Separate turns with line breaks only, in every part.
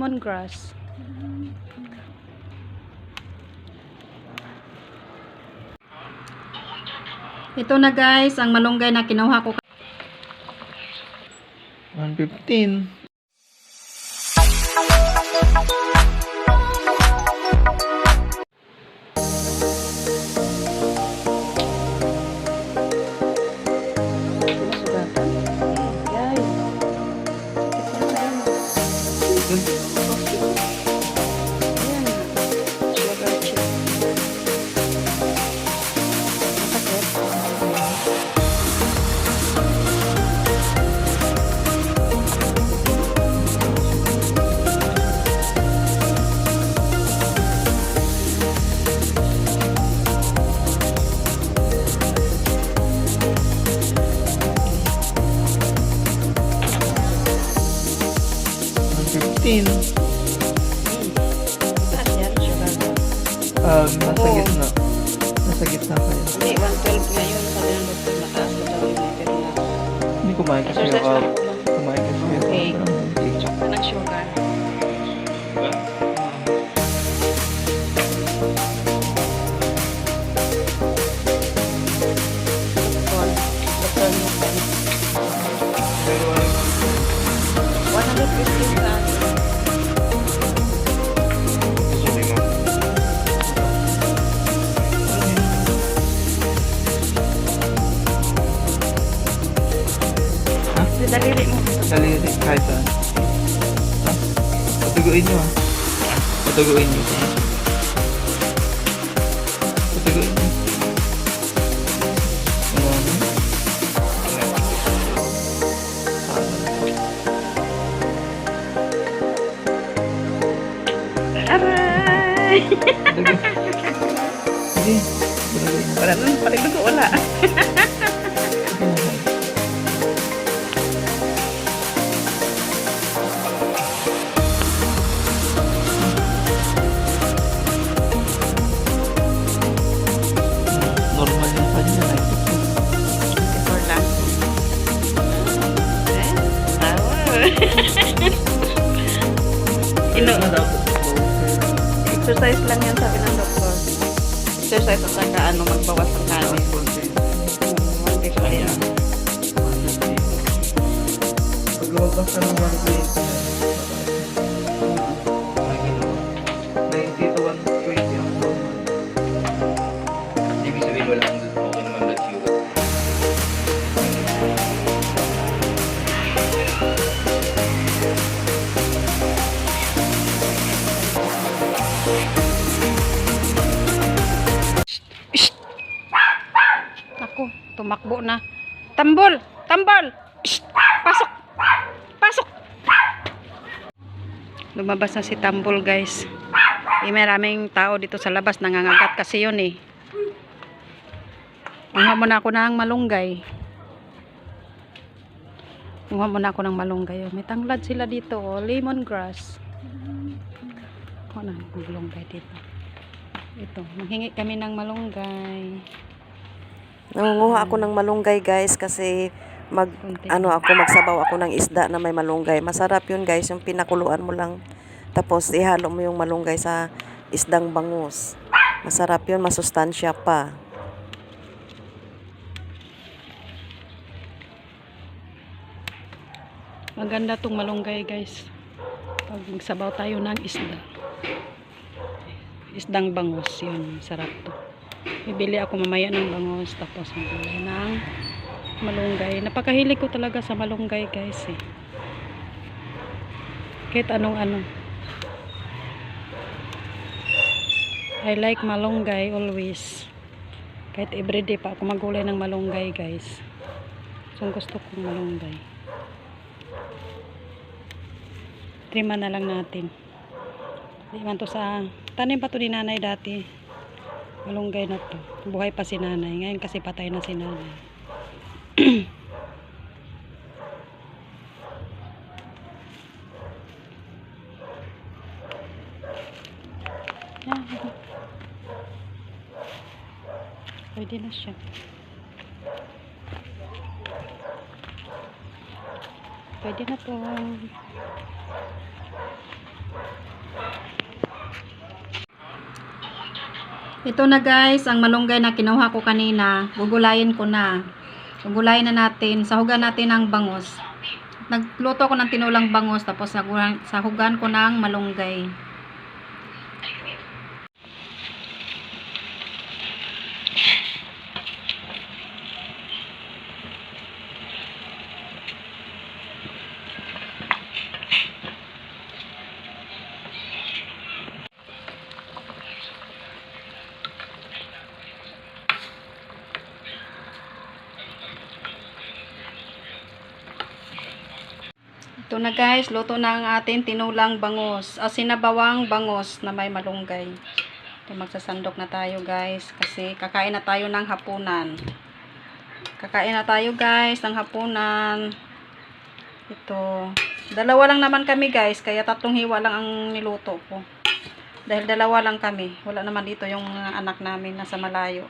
Lemongrass. Ito na guys, ang malunggay na kinuha ko.
115. Fifteen. Um, nasa
Oo.
gitna. Nasa gitna kayo.
Hindi, 112 ngayon. Sabi ng doktor, mataas na daw yun. Pero na.
Hindi kumain kasi
Exercise
ako.
lang daliri mo.
Daliri, kahit saan. Ha? Patuguin nyo ah. Patuguin nyo. Patuguin nyo.
Aray!
Sige. Patuguin.
Wala palig ko wala. Exercise lang yan sabi ng doktor. Exercise at saka ano, magbawas ng kanin. Hmm, One day pa yan.
Pag lumabas ka ng one plate,
tumakbo na. Tambol! Tambol! Pasok! Pasok! Lumabas na si Tambol guys. Eh, maraming tao dito sa labas nangangagat kasi yun eh. Kuha muna ako ng malunggay. Kuha muna ako ng malunggay. oh. May tanglad sila dito. Oh. Lemongrass. Kuha na ng malunggay dito. Ito. Manghingi kami ng malunggay.
Nangunguha ako ng malunggay guys kasi mag ano ako magsabaw ako ng isda na may malunggay. Masarap 'yun guys, yung pinakuluan mo lang tapos ihalo mo yung malunggay sa isdang bangus. Masarap 'yun, masustansya pa.
Maganda tong malunggay guys. Pag magsabaw tayo ng isda. Isdang bangus. Yun, sarap to. Bibili ako mamaya ng bangus. Tapos magbili ng malunggay. Napakahilig ko talaga sa malunggay guys eh. Kahit anong ano. I like malunggay always. Kahit everyday pa ako magulay ng malunggay guys. So gusto kong malunggay. Trima na lang natin. Di man to sa tanim pa to ni nanay dati. Malunggay na to. Buhay pa si nanay. Ngayon kasi patay na si nanay. Pwede na siya. Pwede na to. Ito na guys, ang malunggay na kinuha ko kanina. Gugulayin ko na. Gugulayin na natin. Sahugan natin ng bangos. Nagluto ko ng tinulang bangos tapos sahugan ko ng malunggay. Ito na guys, luto na ang ating tinulang bangos. O sinabawang bangos na may malunggay. Ito magsasandok na tayo guys kasi kakain na tayo ng hapunan. Kakain na tayo guys ng hapunan. Ito. Dalawa lang naman kami guys, kaya tatlong hiwa lang ang niluto ko. Dahil dalawa lang kami. Wala naman dito yung anak namin nasa malayo.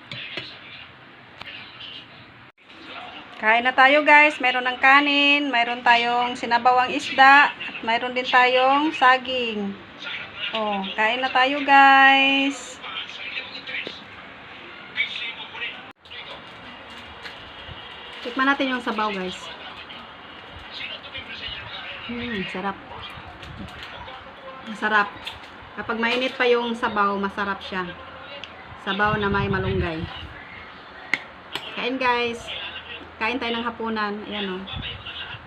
Kain na tayo guys. Meron ng kanin, mayroon tayong sinabawang isda, at mayroon din tayong saging. Oh, kain na tayo guys. Tikman natin yung sabaw guys. Hmm, sarap. Masarap. Kapag mainit pa yung sabaw, masarap siya. Sabaw na may malunggay. Kain guys. Kain tayo ng hapunan. Ayan o.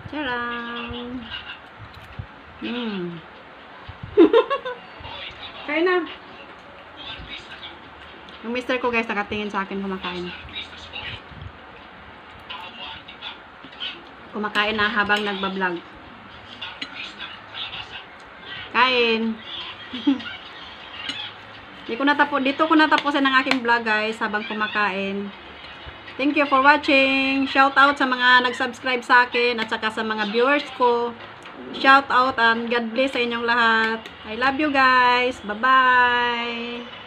Charang! Hmm. Kain na. Yung mister ko guys, nakatingin sa akin kumakain. Kumakain na habang nagbablog. Kain. Dito ko natapos, dito ko natapusin ang aking vlog guys habang kumakain. Thank you for watching. Shout out sa mga nag-subscribe sa akin at saka sa mga viewers ko. Shout out and God bless sa inyong lahat. I love you guys. Bye-bye.